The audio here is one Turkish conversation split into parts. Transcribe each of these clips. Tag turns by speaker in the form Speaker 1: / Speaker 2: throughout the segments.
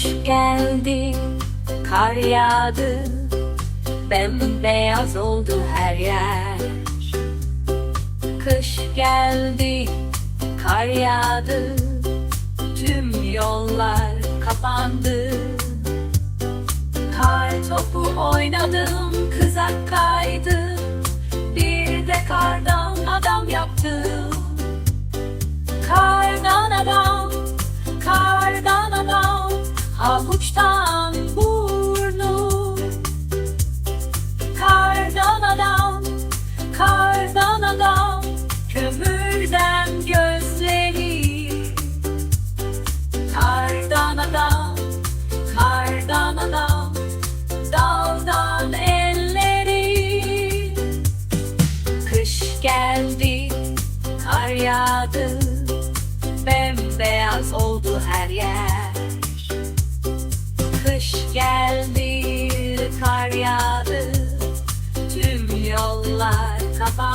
Speaker 1: Kış geldi, kar yağdı, bembeyaz oldu her yer. Kış geldi, kar yağdı, tüm yollar kapandı. Kar topu oynadım, kızak kaydı, bir de kardan adam yaptım. Kardan adam, kardan adam, havuçtan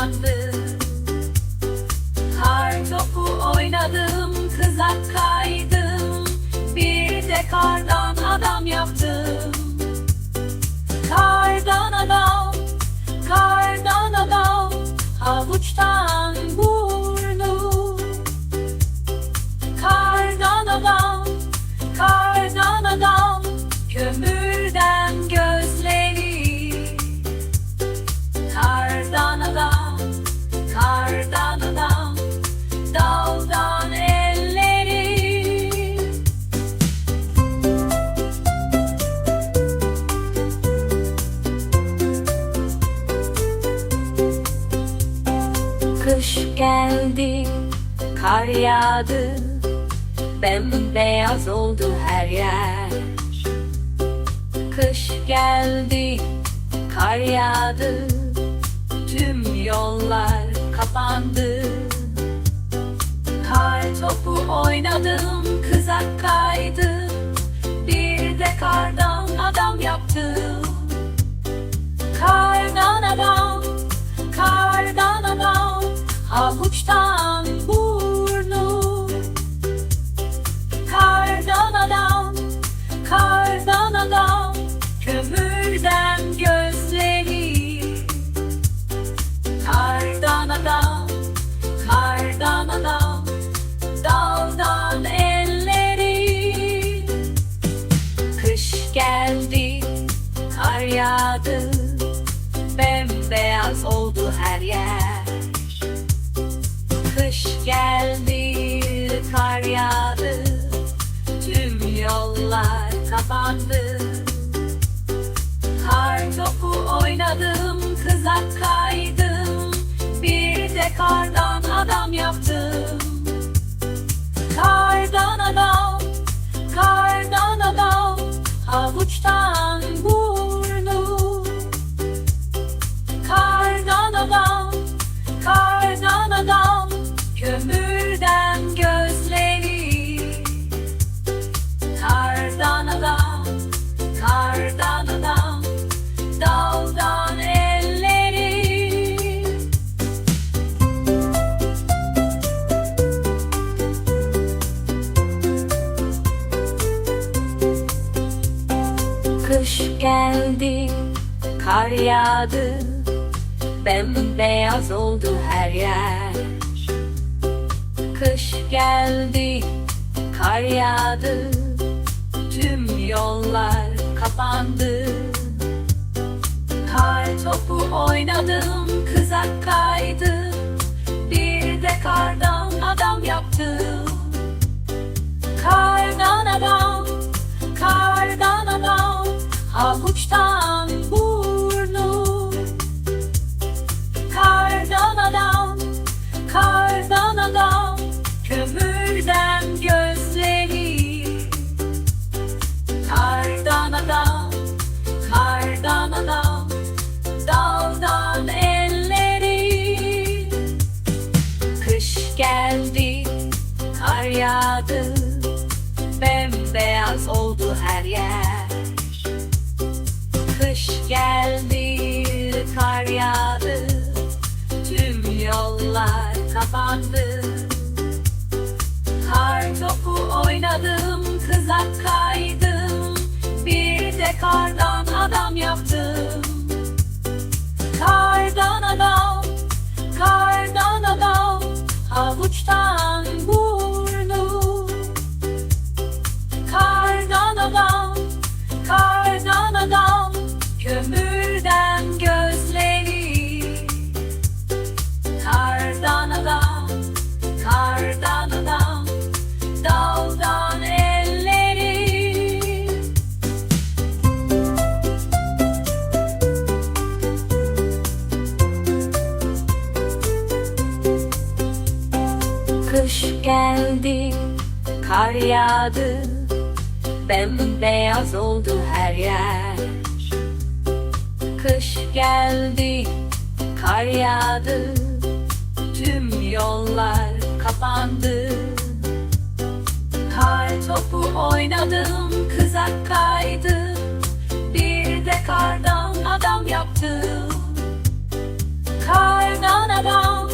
Speaker 1: kapandı. Kar topu oynadım, kızak kaydım, bir de kardan adam yaptım. Kardan adam, kardan adam, havuçtan Kış geldi, kar yağdı, bembeyaz oldu her yer. Kış geldi, kar yağdı, tüm yollar kapandı. Kar topu oynadım, kızak kaydı, bir de kardan adam yaptım. Kardan adam, kardan havuçtan kapandı. Kar topu oynadım, kızak kaydım, bir de kardan adam yaptım. Kardan adam, yağdı, bembeyaz oldu her yer. Kış geldi, kar yağdı, tüm yollar kapandı. Kar topu oynadım, kızak kaydı, bir de kardan adam yaptım. Kardan adam, kardan adam, havuçtan uzaktaydım. Bir de kardan adam yaptım. Kardan adam, kardan adam Havuçtan yağdı, bembeyaz oldu her yer. Kış geldi, kar yağdı, tüm yollar kapandı. Kar topu oynadım, kızak kaydı, bir de kardan adam yaptım. Kardan adam,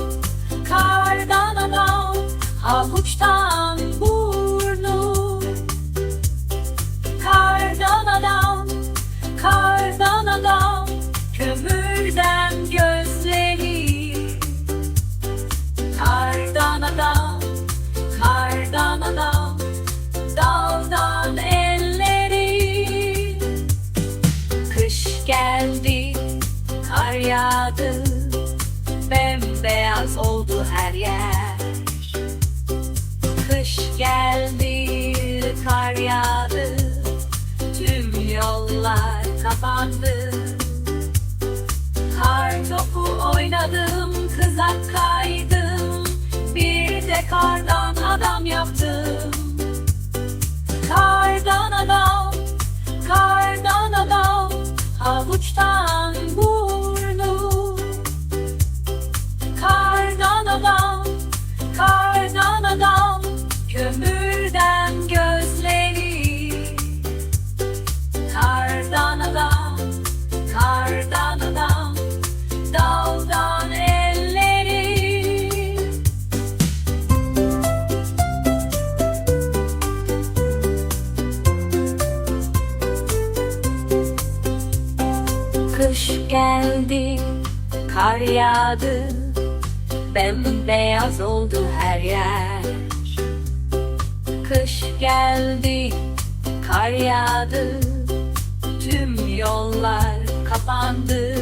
Speaker 1: kardan adam, havuçtan yağdı, bembeyaz oldu her yer. Kış geldi, kar yağdı, tüm yollar kapandı. Kar topu oynadım, kızak kaydım, bir de kardan adam yaptım. Kardan adam, kardan adam, havuçtan burnu. Adam, kömürden gözleri. Kardan adam, kardan adam, daldan elleri. Kış geldi, kar yağdı, bembeyaz oldu her yer. Geldi, kar yağdı, tüm yollar kapandı.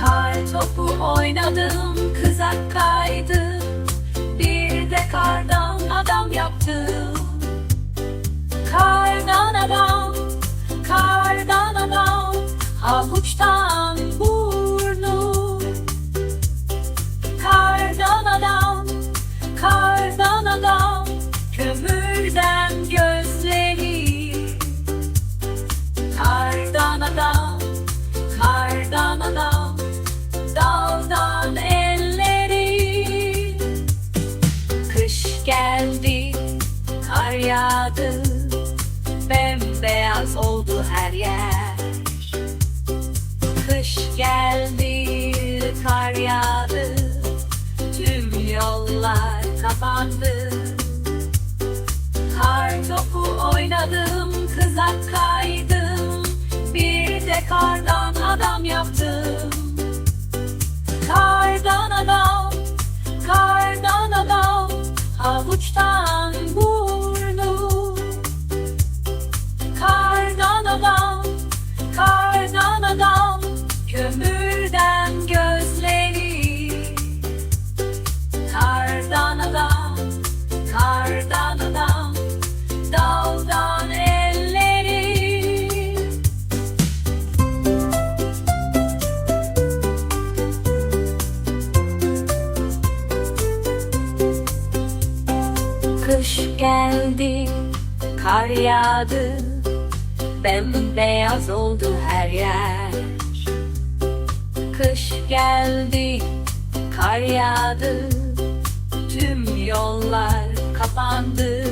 Speaker 1: Kar topu oynadım, kızak kaydı, bir de kardan adam yaptım. Geldi, kar yağdı, tüm yollar kapandı. Kar topu oynadım, kızak kaydım, bir de kardan adam yaptım. Kardan adam, kardan adam, havuçtan geldi, kar yağdı, bembeyaz oldu her yer. Kış geldi, kar yağdı, tüm yollar kapandı.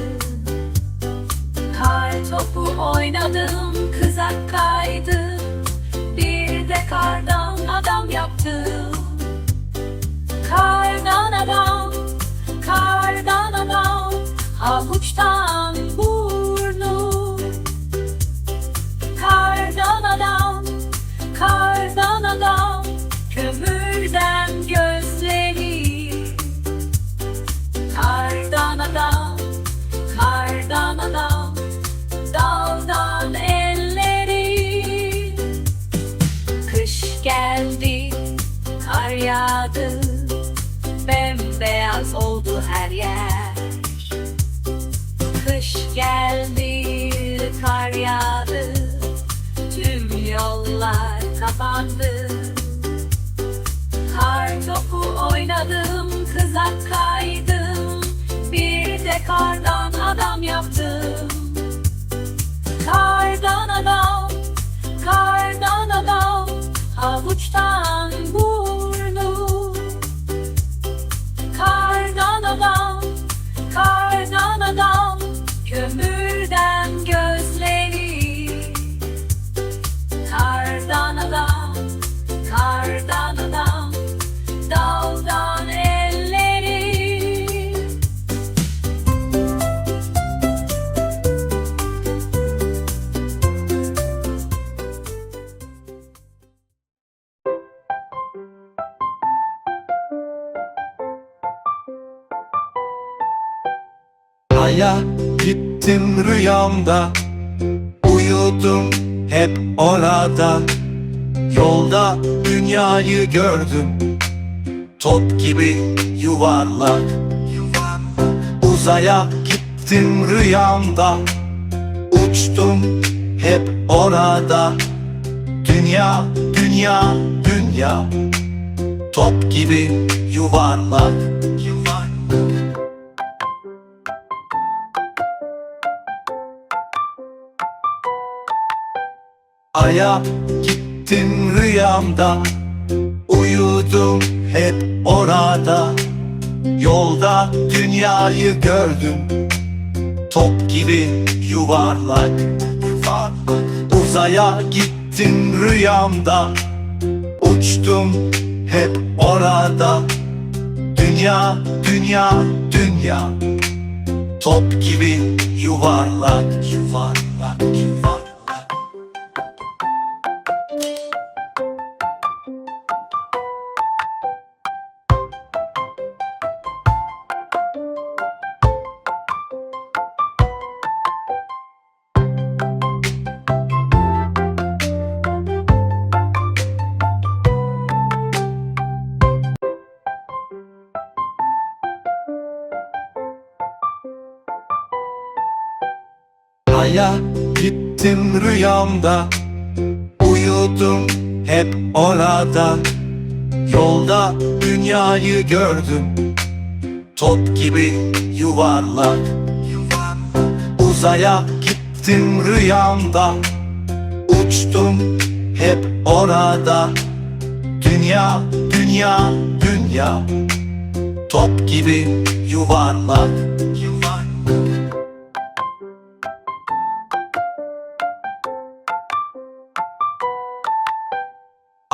Speaker 1: Kar topu oynadım, kızak kaydı, bir de kardan adam yaptım. Kardan adam, kardan adam, havuçtan kapandı Kar topu oynadım kızak kaydım. Bir de kardan adam yaptım. Kardan adam, kardan adam. Havuçtan burnu
Speaker 2: Aya gittim rüyamda. Uyudum hep orada. Yolda dünyayı gördüm. Top gibi yuvarlak. Uzaya gittim rüyamda. Uçtum hep orada. Dünya, dünya, dünya. Top gibi Yuvarlak Aya gittim rüyamda. Uyudum hep orada. Yolda dünyayı gördüm. Top gibi yuvarlak Uzaya gittim rüyamda. Uçtum hep orada. Dünya, dünya, dünya. Top gibi yuvarlak Yuvarlak, yuvarlak gittim rüyamda Uyudum hep orada. Yolda dünyayı gördüm Top gibi yuvarlak. Uzaya gittim rüyamda Uçtum hep orada. Dünya, dünya, dünya Top gibi yuvarlak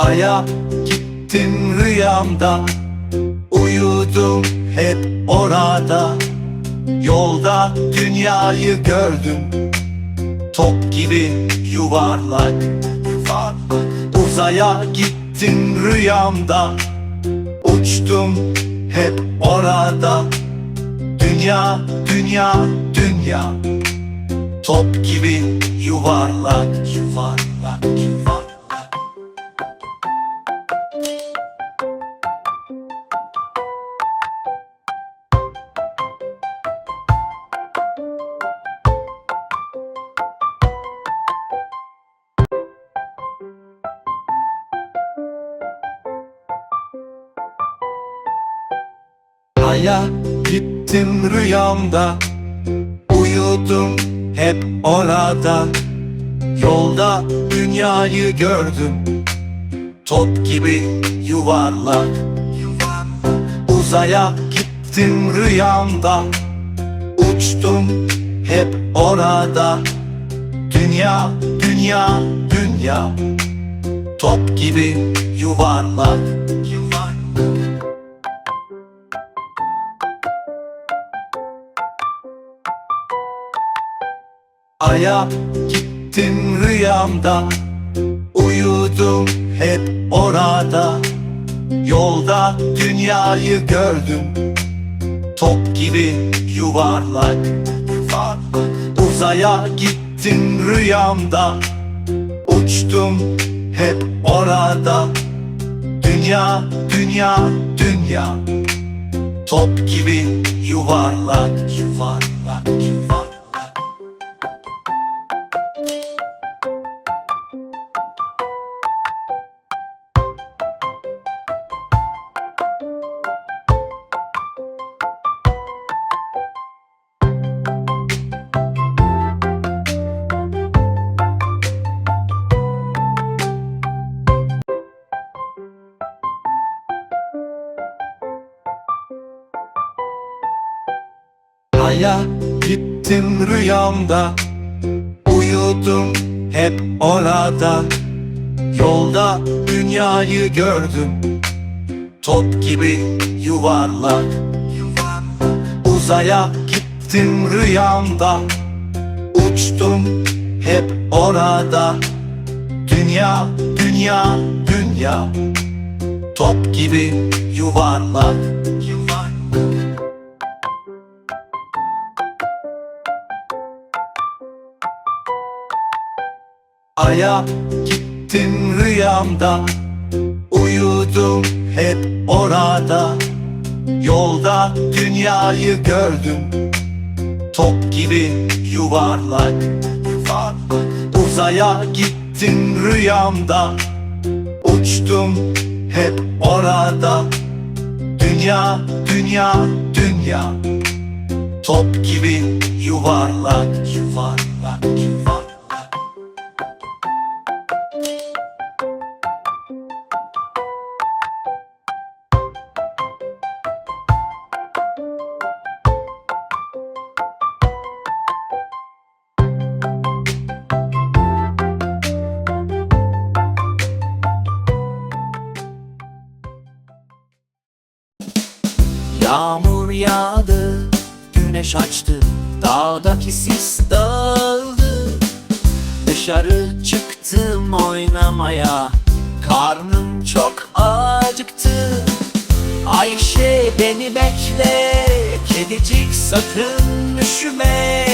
Speaker 2: Aya gittim rüyamda. Uyudum hep orada. Yolda dünyayı gördüm. Top gibi yuvarlak Uzaya gittim rüyamda. Uçtum hep orada. Dünya, dünya, dünya. Top gibi Yuvarlak, rüyamda. Uyudum hep orada. Yolda dünyayı gördüm. Top gibi yuvarlak. Uzaya gittim rüyamda. Uçtum hep orada. Dünya, dünya, dünya. Top gibi yuvarlak Aya gittim rüyamda Uyudum hep orada. Yolda dünyayı gördüm Top gibi yuvarlak Uzaya gittim rüyamda Uçtum hep orada. Dünya dünya, dünya, Top gibi yuvarlak, yuvarlak, yuvarlak rüyamda Uyudum hep orada. Yolda dünyayı gördüm. Top gibi yuvarlak. Uzaya gittim rüyamda. Uçtum hep orada. Dünya, dünya, dünya. Top gibi yuvarlak Aya gittim rüyamda. Uyudum hep orada. Yolda dünyayı gördüm. Top gibi yuvarlak. Uzaya gittim rüyamda. Uçtum hep orada. Dünya, dünya, dünya. Top gibi yuvarlak yuvarlak yuvarlak Yağmur yağdı, güneş açtı, dağdaki sis dağıldı. Dışarı çıktım oynamaya, karnım çok acıktı. Ayşe beni bekle, kedicik sakın üşüme.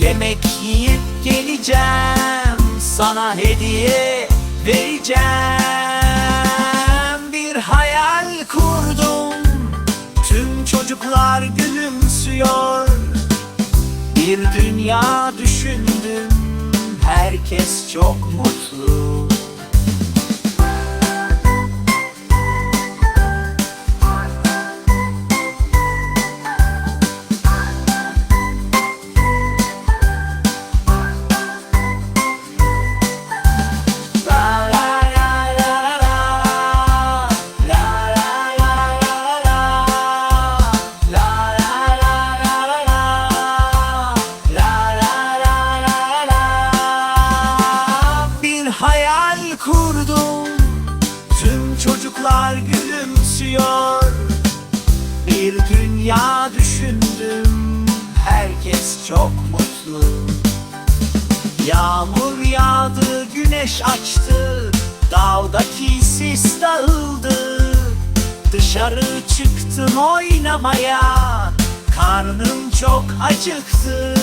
Speaker 2: Yemek yiyip geleceğim, sana hediye vereceğim. Çocuklar gülümsüyor. Bir dünya düşündüm, herkes çok mutlu. Mutlu. Yağmur yağdı, güneş açtı Dağdaki sis dağıldı. Dışarı çıktım oynamaya Karnım çok acıktı.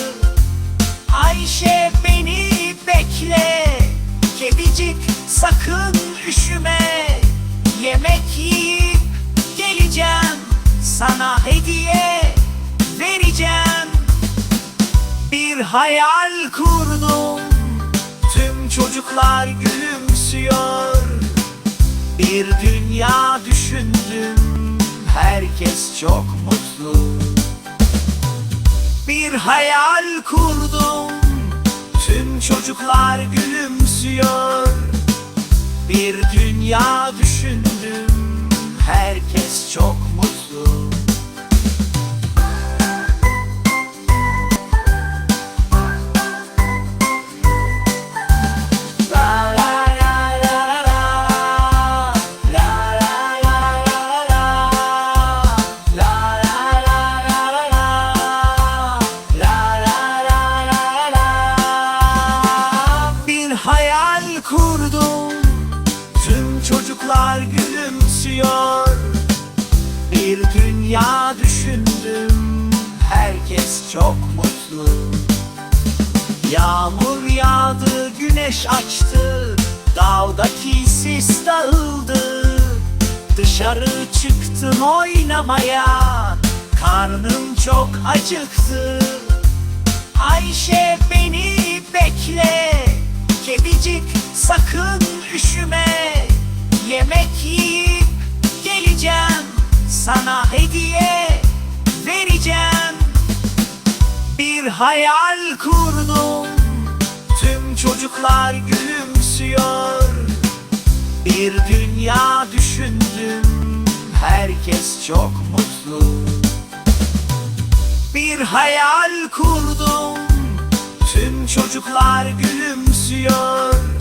Speaker 2: Ayşe beni bekle Kedicik sakın üşüme. Yemek yiyip geleceğim Sana hediye vereceğim bir hayal kurdum. Tüm çocuklar gülümsüyor. Bir dünya düşündüm. Herkes çok mutlu. Bir hayal kurdum. Tüm çocuklar gülümsüyor. Bir dünya düşündüm. Herkes çok mutlu çocuklar gülümsüyor. Bir dünya düşündüm. Herkes çok mutlu. Yağmur yağdı, güneş açtı. Dağdaki sis dağıldı. Dışarı çıktın oynamaya. Karnım çok acıktı. Ayşe beni bekle. Kedicik sakın üşüme Yemek yiyip geleceğim. Sana hediye vereceğim. Bir hayal kurdum. Tüm çocuklar gülümsüyor. Bir dünya düşündüm. Herkes çok mutlu. Bir hayal kurdum. Tüm çocuklar gülümsüyor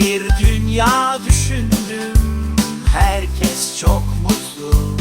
Speaker 2: bir dünya düşündüm. Herkes çok mutlu.